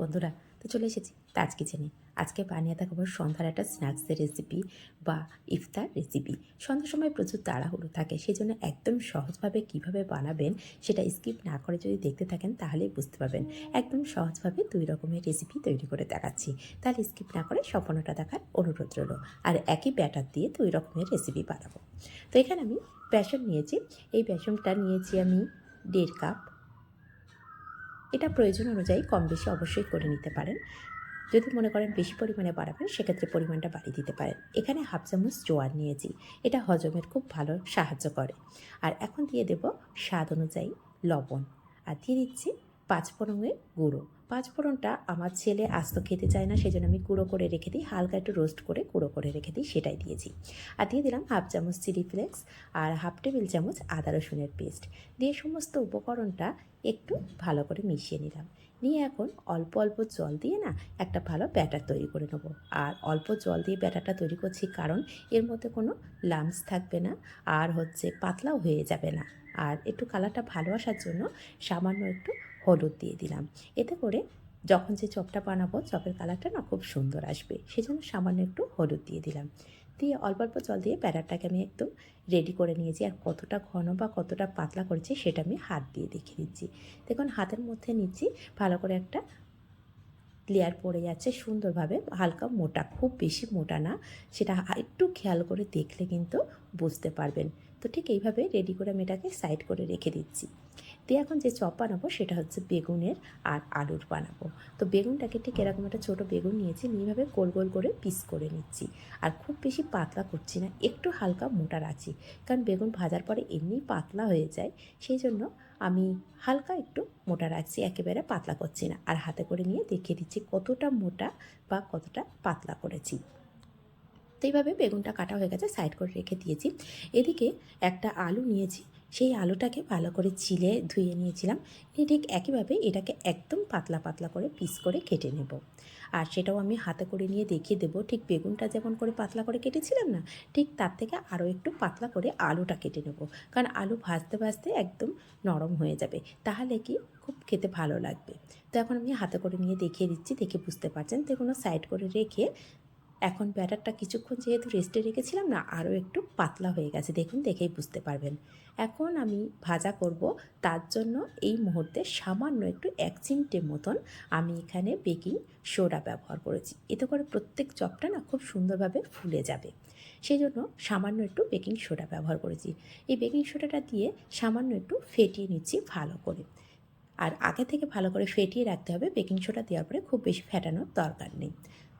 বন্ধুরা, তো চলে এসেছি তাজ কিচেনে আজকে বানিয়ে থাকব সন্ধ্যার একটা স্ন্যাক্সের রেসিপি বা ইফতার রেসিপি সন্ধ্যার সময় প্রচুর তাড়াহুড়ো থাকে সেই জন্য একদম সহজভাবে কীভাবে বানাবেন সেটা স্কিপ না করে যদি দেখতে থাকেন তাহলেই বুঝতে পারবেন। একদম সহজভাবে দুই রকমের রেসিপি তৈরি করে দেখাচ্ছি। তাহলে স্কিপ না করে সম্পূর্ণটা দেখার অনুরোধ রইল। আর একই ব্যাটার দিয়ে দুই রকমের রেসিপি বানাবো। তো এখানে আমি বেসন নিয়েছি। এই বেসনটা নিয়েছি আমি দেড় কাপ এটা প্রয়োজন অনুযায়ী কম বেশি অবশ্যই করে নিতে পারেন। যদি মনে করেন বেশি পরিমাণে বাড়াবেন, সেক্ষেত্রে পরিমাণটা বাড়িয়ে দিতে পারেন। এখানে হাফ চামচ জোয়ার নিয়েছি। এটা হজমের খুব ভালো সাহায্য করে। আর এখন দিয়ে দেব স্বাদ অনুযায়ী লবণ। আর দিয়ে দিচ্ছি পাঁচ ফোড়নের গুঁড়ো। পাঁচ ফোড়নটা আমার ছেলে আস্ত খেতে চায় না, সেজন্য আমি গুঁড়ো করে রেখে দিই। হালকা একটু রোস্ট করে গুঁড়ো করে রেখে দিই, সেটাই দিয়েছি। আর দিয়ে দিলাম হাফ চামচ চিলি ফ্লেক্স আর হাফ টেবিল চামচ আদা রসুনের পেস্ট। দিয়ে সমস্ত উপকরণটা একটু ভালো করে মিশিয়ে নিলাম। নিয়ে এখন অল্প অল্প জল দিয়ে না একটা ভালো ব্যাটার তৈরি করে নেব। আর অল্প জল দিয়ে ব্যাটারটা তৈরি করছি কারণ এর মধ্যে কোনো লামস থাকবে না আর হচ্ছে পাতলাও হয়ে যাবে না। আর একটু কালারটা ভালো আসার জন্য সামান্য একটু হলুদ দিয়ে দিলাম। এতে করে যখন যে চপটা বানাবো, চপের কালারটা না খুব সুন্দর আসবে। সেজন্য সামান্য একটু হলুদ দিয়ে দিলাম। দিয়ে অল্প অল্প জল দিয়ে ব্যাটারটাকে আমি একদম রেডি করে নিয়েছি আর কতটা ঘন বা কতটা পাতলা করেছি সেটা আমি হাত দিয়ে দেখিয়ে দিচ্ছি দেখুন, হাতের মধ্যে নিচ্ছি, ভালো করে একটা লেয়ার পড়ে যাচ্ছে সুন্দরভাবে, হালকা মোটা, খুব বেশি মোটা না, সেটা একটু খেয়াল করে দেখলে কিন্তু বুঝতে পারবেন। তো ঠিক এইভাবে রেডি করে আমি এটাকে সাইড করে রেখে দিচ্ছি। দিয়ে এখন যে চপ বানাবো সেটা হচ্ছে বেগুনের আর আলুর বানাবো। তো বেগুনটাকে ঠিক এরকম একটা ছোটো বেগুন নিয়েছি নিয়েভাবে গোল গোল করে পিস করে নিচ্ছি। আর খুব বেশি পাতলা করছি না, একটু হালকা মোটা রাখছি। কারণ বেগুন ভাজার পরে এমনি পাতলা হয়ে যায়, সেই জন্য আমি হালকা একটু মোটা রাখছি, একেবারে পাতলা করছি না। আর হাতে করে নিয়ে দেখিয়ে দিচ্ছি কতটা মোটা বা কতটা পাতলা করেছি। তো এইভাবে বেগুনটা কাটা হয়ে গেছে, সাইড করে রেখে দিয়েছি। এদিকে একটা আলু নিয়েছি সেই আলুটাকে ভালো করে চিলে ধুয়ে নিয়েছিলাম। নিয়ে ঠিক একইভাবে এটাকে একদম পাতলা পাতলা করে পিস করে কেটে নেব। আর সেটাও আমি হাতে করে নিয়ে দেখিয়ে দেবো। ঠিক বেগুনটা যেমন করে পাতলা করে কেটেছিলাম না, ঠিক তার থেকে আরও একটু পাতলা করে আলুটা কেটে নেব। কারণ আলু ভাজতে ভাজতে একদম নরম হয়ে যাবে। তাহলে কি খুব খেতে ভালো লাগবে। তো এখন আমি হাতে করে নিয়ে দেখিয়ে দিচ্ছি। দেখে বুঝতে পারছেন। তো কোনো সাইড করে রেখে এখন ব্যাটারটা কিছুক্ষণ যেহেতু রেস্টে রেখেছিলাম না, আরও একটু পাতলা হয়ে গেছে। দেখুন, দেখেই বুঝতে পারবেন। এখন আমি ভাজা করব। তার জন্য এই মুহূর্তে সামান্য একটু এক চিমটে মতন আমি এখানে বেকিং সোডা ব্যবহার করেছি। এতে করে প্রত্যেক চপটা না খুব সুন্দরভাবে ফুলে যাবে। সেই জন্য সামান্য একটু বেকিং সোডা ব্যবহার করেছি। এই বেকিং সোডাটা দিয়ে সামান্য একটু ফেটিয়ে নিচ্ছি ভালো করে। আর আগে থেকে ভালো করে ফেটিয়ে রাখতে হবে। বেকিং সোডা দেওয়ার পরে খুব বেশি ফেটানোর দরকার নেই।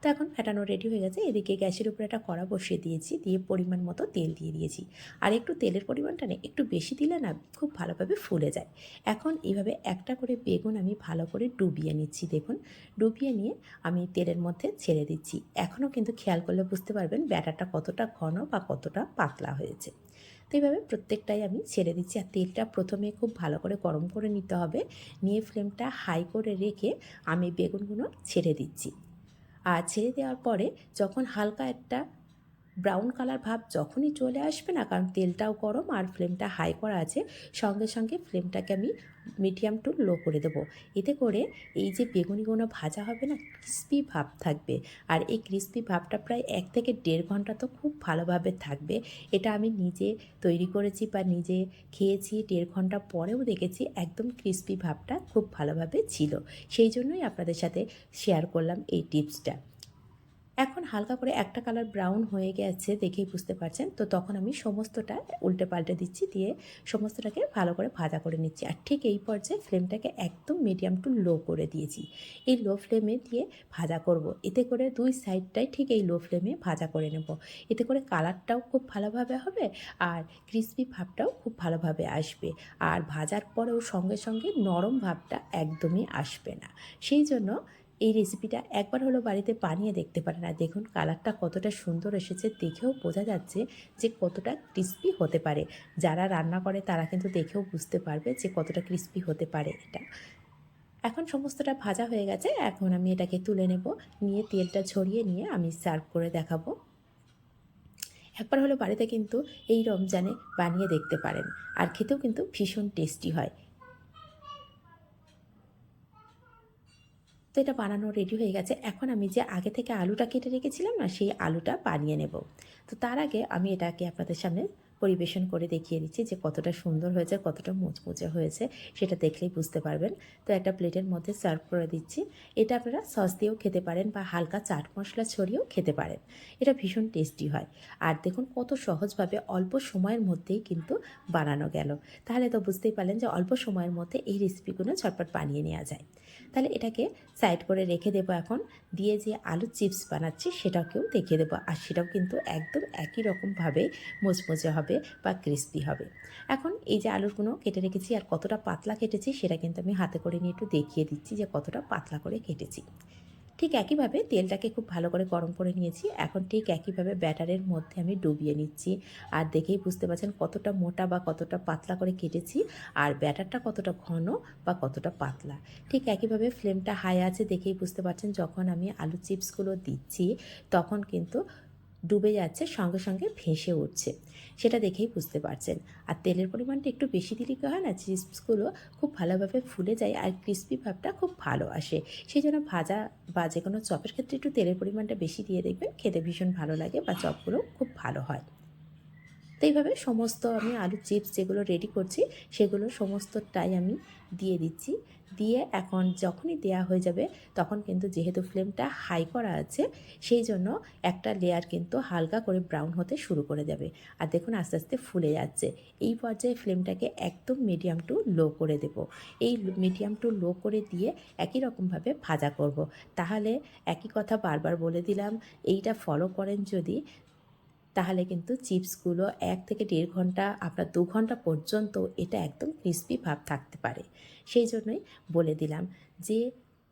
তো এখন ফেটানো রেডি হয়ে গেছে। এদিকে গ্যাসের উপরে একটা কড়া বসিয়ে দিয়েছি, দিয়ে পরিমাণ মতো তেল দিয়ে দিয়েছি। আর একটু তেলের পরিমাণটা না একটু বেশি দিলে না খুব ভালোভাবে ফুলে যায়। এখন এইভাবে একটা করে বেগুন আমি ভালো করে ডুবিয়ে নিচ্ছি, দেখুন। ডুবিয়ে নিয়ে আমি তেলের মধ্যে ছেড়ে দিচ্ছি। এখনও কিন্তু খেয়াল করলে বুঝতে পারবেন ব্যাটারটা কতটা ঘন বা কতটা পাতলা হয়েছে। তো এইভাবে প্রত্যেকটাই আমি ছেড়ে দিচ্ছি। আর তেলটা প্রথমে খুব ভালো করে গরম করে নিতে হবে। নিয়ে ফ্লেমটা হাই করে রেখে আমি বেগুনগুলো ছেড়ে দিচ্ছি। আর ছেড়ে দেওয়ার পরে যখন হালকা একটা ব্রাউন কালার ভাব যখনই চলে আসবে না, কারণ তেলটাও গরম আর ফ্লেমটা হাই করা আছে, সঙ্গে সঙ্গে ফ্লেমটাকে আমি মিডিয়াম টু লো করে দেবো। এতে করে এই যে বেগুনি বেগুনিগুলো ভাজা হবে না ক্রিস্পি ভাব থাকবে। আর এই ক্রিস্পি ভাবটা প্রায় এক থেকে দেড় ঘণ্টা তো খুব ভালোভাবে থাকবে। এটা আমি নিজে তৈরি করেছি বা নিজে খেয়েছি, দেড় ঘণ্টা পরেও দেখেছি, একদম ক্রিস্পি ভাবটা খুব ভালোভাবে ছিল। সেই জন্যই আপনাদের সাথে শেয়ার করলাম এই টিপসটা এখন হালকা করে একটা কালার ব্রাউন হয়ে গেছে দেখেই বুঝতে পারছেন। তো তখন আমি সমস্তটা উল্টে পাল্টে দিচ্ছি, দিয়ে সমস্তটাকে ভালো করে ভাজা করে নিচ্ছি। আর ঠিক এই পর্যায়ে ফ্লেমটাকে একদম মিডিয়াম টু লো করে দিয়েছি। এই লো ফ্লেমে দিয়ে ভাজা করব। এতে করে দুই সাইডটাই ঠিক এই লো ফ্লেমে ভাজা করে নেব। এতে করে কালারটাও খুব ভালোভাবে হবে আর ক্রিসপি ভাবটাও খুব ভালোভাবে আসবে। আর ভাজার পরেও সঙ্গে সঙ্গে নরম ভাবটা একদমই আসবে না। সেই জন্য এই রেসিপিটা একবার হলো বাড়িতে বানিয়ে দেখতে পারেন। আর দেখুন কালারটা কতটা সুন্দর এসেছে, দেখেও বোঝা যাচ্ছে যে কতটা ক্রিস্পি হতে পারে। যারা রান্না করে, তারা কিন্তু দেখেও বুঝতে পারবে যে কতটা ক্রিস্পি হতে পারে এটা। এখন সমস্তটা ভাজা হয়ে গেছে। এখন আমি এটাকে তুলে নেব। নিয়ে তেলটা ছড়িয়ে নিয়ে আমি সার্ভ করে দেখাবো। একবার হলো বাড়িতে কিন্তু এই রমজানে বানিয়ে দেখতে পারেন। আর খেতেও কিন্তু ভীষণ টেস্টি হয়। তো এটা বানানো রেডি হয়ে গেছে। এখন আমি যে আগে থেকে আলুটা কেটে রেখেছিলাম না, সেই আলুটা বানিয়ে নেব। তো তার আগে আমি এটাকে আপনাদের সামনে পরিবেশন করে দেখিয়ে দিচ্ছি যে কতটা সুন্দর হয়েছে, কতটা মুচমুচে হয়েছে, সেটা দেখলেই বুঝতে পারবেন। তো একটা প্লেটের মধ্যে সার্ভ করে দিচ্ছি। এটা আপনারা সস দিয়েও খেতে পারেন বা হালকা চাট মশলা ছড়িয়েও খেতে পারেন। এটা ভীষণ টেস্টি হয়। আর দেখুন কত সহজভাবে অল্প সময়ের মধ্যেই কিন্তু বানানো গেল। তাহলে তো বুঝতেই পারলেন যে অল্প সময়ের মধ্যে এই রেসিপিগুলো ঝটপট বানিয়ে নেওয়া যায়। তাহলে এটাকে সাইড করে রেখে দেবো এখন। দিয়ে যে আলু চিপস বানাচ্ছি সেটাকেও দেখিয়ে দেবো। আর সেটাও কিন্তু একদম একই রকমভাবে মুচমুচে হবে। বা ক্রিস্পি হবে। এখন এই যে আলুরগুলো কেটে রেখেছি আর কতটা পাতলা কেটেছি সেটা কিন্তু আমি হাতে করে নিয়ে একটু দেখিয়ে দিচ্ছি যে কতটা পাতলা করে কেটেছি। ঠিক একইভাবে তেলটাকে খুব ভালো করে গরম করে নিয়েছি। এখন ঠিক একইভাবে ব্যাটারের মধ্যে আমি ডুবিয়ে নিচ্ছি। আর দেখেই বুঝতে পারছেন কতটা মোটা বা কতটা পাতলা করে কেটেছি আর ব্যাটারটা কতটা ঘন বা কতটা পাতলা। ঠিক একইভাবে ফ্লেমটা হাই আছে দেখেই বুঝতে পারছেন যখন আমি আলু চিপসগুলো দিচ্ছি তখন কিন্তু ডুবে যাচ্ছে, সঙ্গে সঙ্গে ভেসে উঠছে। সেটা দেখেই বুঝতে পারছেন। আর তেলের পরিমাণটা একটু বেশি দিলে কী হয় না চিপসগুলো খুব ভালোভাবে ফুলে যায় আর ক্রিস্পি ভাবটা খুব ভালো আসে। সেই জন্য ভাজা বা যে কোনো চপের ক্ষেত্রে একটু তেলের পরিমাণটা বেশি দিয়ে দেখবেন, খেতে ভীষণ ভালো লাগে বা চপগুলো খুব ভালো হয়। তো এইভাবে সমস্ত আমি আলু চিপস যেগুলো রেডি করছি, সেগুলো সমস্তটাই আমি দিয়ে দিচ্ছি। দিয়ে এখন যখনই দেয়া হয়ে যাবে, তখন কিন্তু যেহেতু ফ্লেমটা হাই করা আছে, সেই জন্য একটা লেয়ার কিন্তু হালকা করে ব্রাউন হতে শুরু করে যাবে। আর দেখুন আস্তে আস্তে ফুলে যাচ্ছে। এই পর্যায়ে ফ্লেমটাকে একদম মিডিয়াম টু লো করে দেব। এই মিডিয়াম টু লো করে দিয়ে একই রকমভাবে ভাজা করব। তাহলে একই কথা বারবার বলে দিলাম, এইটা ফলো করেন যদি তাহলে কিন্তু চিপসগুলো এক থেকে দেড় ঘণ্টা, আপনার দু ঘণ্টা পর্যন্ত এটা একদম ক্রিস্পি ভাব থাকতে পারে। সেই জন্যই বলে দিলাম যে,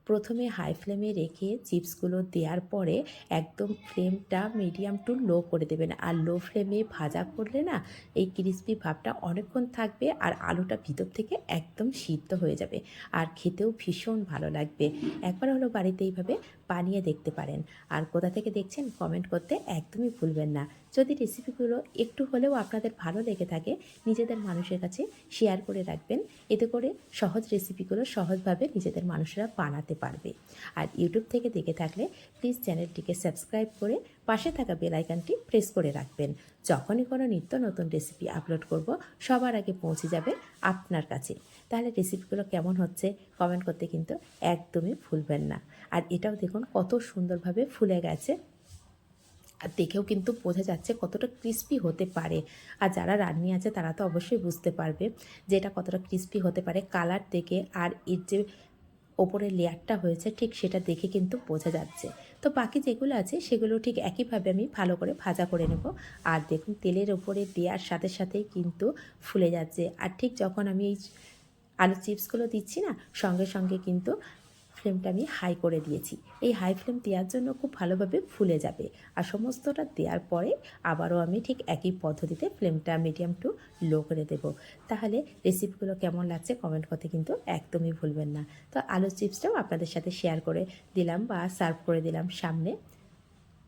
প্রথমে হাই ফ্লেমে রেখে চিপসগুলো দেওয়ার পরে একদম ফ্লেমটা মিডিয়াম টু লো করে দেবেন। আর লো ফ্লেমে ভাজা করলে না, এই ক্রিস্পি ভাবটা অনেকক্ষণ থাকবে আর আলুটা ভিতর থেকে একদম সিদ্ধ হয়ে যাবে আর খেতেও ভীষণ ভালো লাগবে। একবার হলো বাড়িতে এইভাবে বানিয়ে দেখতে পারেন। আর কোথা থেকে দেখছেন কমেন্ট করতে একদমই ভুলবেন না। যদি রেসিপিগুলো একটু হলেও আপনাদের ভালো লেগে থাকে, নিজেদের মানুষের কাছে শেয়ার করে রাখবেন। এতে করে সহজ রেসিপিগুলো সহজভাবে নিজেদের মানুষেরা বানাতে পারবে। আর ইউটিউব থেকে দেখে থাকলে প্লিজ চ্যানেলটিকে সাবস্ক্রাইব করে পাশে থাকা বেল আইকনটি প্রেস করে রাখবেন। যখনই কোনো নিত্য নতুন রেসিপি আপলোড করব, সবার আগে পৌঁছে যাবে আপনার কাছে। তাহলে রেসিপিগুলো কেমন হচ্ছে কমেন্ট করতে কিন্তু একদমই ভুলবেন না। আর এটাও দেখুন কত সুন্দরভাবে ফুলে গেছে। আর দেখেও কিন্তু বোঝা যাচ্ছে কতটা ক্রিস্পি হতে পারে। আর যারা রান্নি আছে, তারা তো অবশ্যই বুঝতে পারবে যে এটা কতটা ক্রিস্পি হতে পারে। কালার দেখে আর এর যে ওপরের লেয়ারটা হয়েছে, ঠিক সেটা দেখে কিন্তু বোঝা যাচ্ছে। তো বাকি যেগুলো আছে, সেগুলো ঠিক একইভাবে আমি ভালো করে ভাজা করে নেব। আর দেখুন, তেলের ওপরে দেওয়ার সাথে সাথেই কিন্তু ফুলে যাচ্ছে। আর ঠিক যখন আমি এই আলু চিপসগুলো দিচ্ছি না, সঙ্গে সঙ্গে কিন্তু ফ্লেমটা আমি হাই করে দিয়েছি। এই হাই ফ্লেম দেওয়ার জন্য খুব ভালোভাবে ফুলে যাবে। আর সমস্তটা দেওয়ার পরে আবারও আমি ঠিক একই পদ্ধতিতে ফ্লেমটা মিডিয়াম টু লো করে দেব। তাহলে রেসিপিগুলো কেমন লাগছে কমেন্ট করতে কিন্তু একদমই ভুলবেন না। তো আলু চিপসটাও আপনাদের সাথে শেয়ার করে দিলাম বা সার্ভ করে দিলাম সামনে।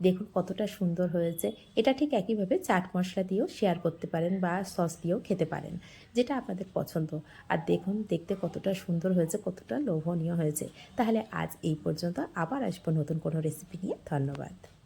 দেখুন কতটা সুন্দর হয়েছে। এটা ঠিক একইভাবে চাট মশলা দিয়েও শেয়ার করতে পারেন বা সস দিয়েও খেতে পারেন, যেটা আপনাদের পছন্দ। আর দেখুন, দেখতে কতটা সুন্দর হয়েছে, কতটা লোভনীয় হয়েছে। তাহলে আজ এই পর্যন্ত আবার আসব নতুন কোনো রেসিপি নিয়ে। ধন্যবাদ।